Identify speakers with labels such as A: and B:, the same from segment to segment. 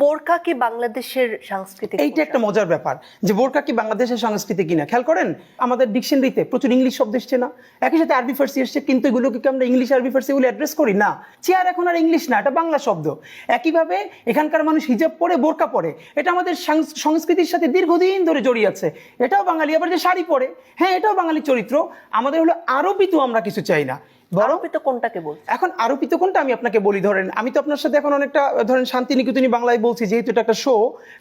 A: বোরকা কি বাংলাদেশের সাংস্কৃতিক
B: এইটা একটা মজার ব্যাপার যে বোরকা কি বাংলাদেশের সংস্কৃতি কিনা। খেয়াল করেন? আমাদের ডিকশনারিতে প্রচুর ইংলিশ শব্দ এসছে না? একই সাথে আরবি ফার্সি এসছে কিন্তু এগুলোকে কি আমরা ইংলিশ আরবি ফার্সি এগুলো অ্যাড্রেস করি? না। চেয়ার এখন আর ইংলিশ না এটা বাংলা শব্দ। একইভাবে এখানকার মানুষ হিজাব পরে বোরকা পরে। এটা আমাদের সংস্কৃতির সাথে দীর্ঘদিন ধরে জড়িয়ে আছে। এটাও বাঙালি আবার যে শাড়ি পরে। হ্যাঁ এটাও বাঙালি চরিত্র। আমাদের হলো আরোপিত আমরা কিছু চাই না।
A: আরোপিত কোনটাকে বলছে
B: এখন আরোপিত কোনটা আমি আপনাকে বলি? ধরেন আমি তো আপনার সাথে এখন অনেকটা ধরেন শান্তিনিকেতনী বাংলায় বলছি যেহেতু এটা একটা শো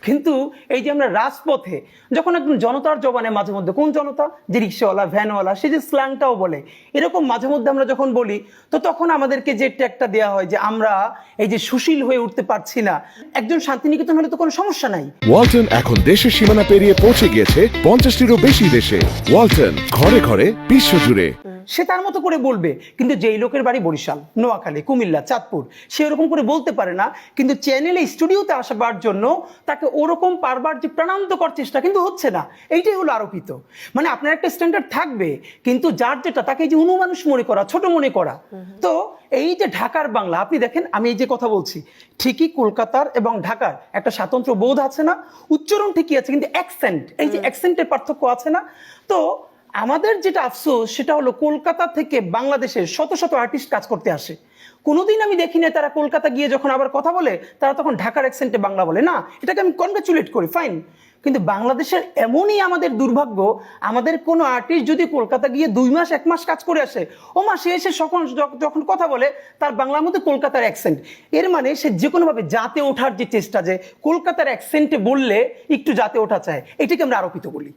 B: কিন্তু এই যে আমরা রাজপথে যখন একদম জনতার জবানে মাঝে মধ্যে কোন জনতা? যে রিক্সাওয়ালা ভ্যানওয়ালা সে যে স্ল্যাংটাও বলে এরকম মাঝে মধ্যে আমরা যখন বলি তো তখন আমাদেরকে যে ট্যাগটা দেওয়া হয় যে আমরা এই যে সুশীল হয়ে উঠতে পারছি না একজন শান্তিনিকেতন হলে তো কোনো সমস্যা নাই।
C: ওয়ালটন এখন দেশের সীমানা পেরিয়ে পৌঁছে গিয়েছে পঞ্চাশটিরও বেশি দেশে। ওয়ালটন ঘরে ঘরে বিশ্বজুড়ে।
B: সে তার মতো করে বলবে। কিন্তু যেই লোকের বাড়ি বরিশাল নোয়াখালী কুমিল্লা চাঁদপুর সে ওরকম করে বলতে পারে না। কিন্তু চ্যানেলে স্টুডিওতে আসবার জন্য তাকে ওরকম পারবার যে প্রাণান্তকর চেষ্টা কিন্তু হচ্ছে না। এইটাই হলো আরোপিত। মানে আপনার একটা স্ট্যান্ডার্ড থাকবে কিন্তু যার যেটা তাকে এই যে অনুমানুষ মনে করা ছোট মনে করা। তো এই যে ঢাকার বাংলা আপনি দেখেন আমি এই যে কথা বলছি ঠিকই কলকাতার এবং ঢাকার একটা স্বাতন্ত্র্য বোধ আছে না? উচ্চারণ ঠিকই আছে কিন্তু অ্যাকসেন্ট এই যে অ্যাকসেন্টের পার্থক্য আছে না? তো আমাদের যেটা আফসোস, সেটা হলো কলকাতা থেকে বাংলাদেশের শত শত আর্টিস্ট কাজ করতে আসে। কোনোদিন আমি দেখি না তারা কলকাতা গিয়ে যখন আবার কথা বলে, তারা তখন ঢাকার অ্যাকসেন্টে বাংলা বলে। না, এটাকে আমি কনগ্রাচুলেট করি ফাইন কিন্তু বাংলাদেশের এমনই আমাদের দুর্ভাগ্য, আমাদের কোনো আর্টিস্ট যদি কলকাতা গিয়ে দুই মাস, এক মাস কাজ করে আসে, ও মা সে এসে যখন যখন কথা বলে, তার বাংলার মধ্যে কলকাতার অ্যাকসেন্ট এর মানে সে যে কোনোভাবে জাতে ওঠার যে চেষ্টা যে কলকাতার অ্যাকসেন্টে বললে একটু জাতে ওঠা চায়, এটাকে আমরা আরোপিত বলি